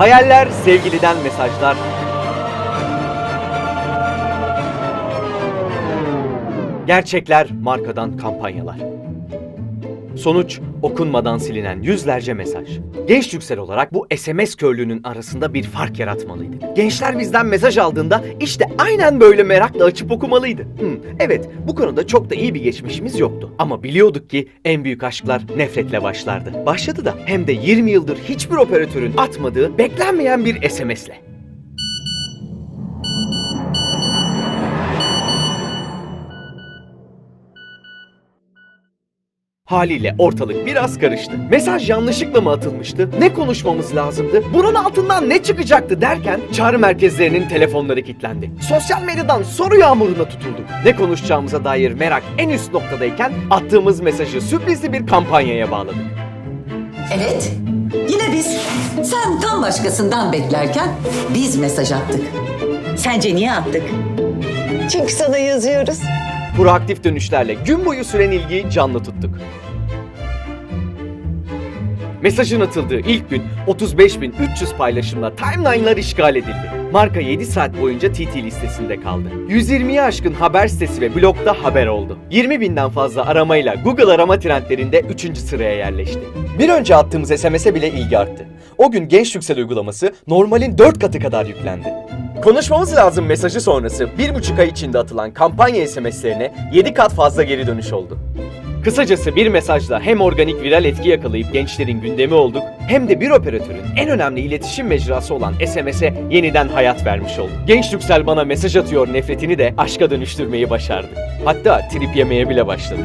Hayaller, sevgiliden mesajlar. Gerçekler, markadan kampanyalar. Sonuç okunmadan silinen yüzlerce mesaj. Genç Yüksel olarak bu SMS körlüğünün arasında bir fark yaratmalıydık. Gençler bizden mesaj aldığında işte aynen böyle merakla açıp okumalıydı. Hmm, evet bu konuda çok da iyi bir geçmişimiz yoktu. Ama biliyorduk ki en büyük aşklar nefretle başlardı. Başladı da hem de 20 yıldır hiçbir operatörün atmadığı beklenmeyen bir SMS'le. Haliyle ortalık biraz karıştı. Mesaj yanlışlıkla mı atılmıştı? Ne konuşmamız lazımdı? Bunun altından ne çıkacaktı derken çağrı merkezlerinin telefonları kilitlendi. Sosyal medyadan soru yağmuruna tutulduk. Ne konuşacağımıza dair merak en üst noktadayken attığımız mesajı sürprizli bir kampanyaya bağladık. Evet, yine biz. Sen tam başkasından beklerken biz mesaj attık. Sence niye attık? Çünkü sana yazıyoruz. Proaktif dönüşlerle gün boyu süren ilgiyi canlı tuttuk. Mesajın atıldığı ilk gün 35.300 paylaşımla timeline'lar işgal edildi. Marka 7 saat boyunca TT listesinde kaldı. 120'ye aşkın haber sitesi ve blogda haber oldu. 20 binden fazla aramayla Google arama trendlerinde 3. sıraya yerleşti. Bir önce attığımız SMS'e bile ilgi arttı. O gün Genç Yüksel uygulaması normalin 4 katı kadar yüklendi. Konuşmamız lazım mesajı sonrası 1,5 ay içinde atılan kampanya SMS'lerine 7 kat fazla geri dönüş oldu. Kısacası bir mesajla hem organik viral etki yakalayıp gençlerin gündemi olduk hem de bir operatörün en önemli iletişim mecrası olan SMS'e yeniden hayat vermiş olduk. Genç Yüksel bana mesaj atıyor nefretini de aşka dönüştürmeyi başardı. Hatta trip yemeye bile başladı.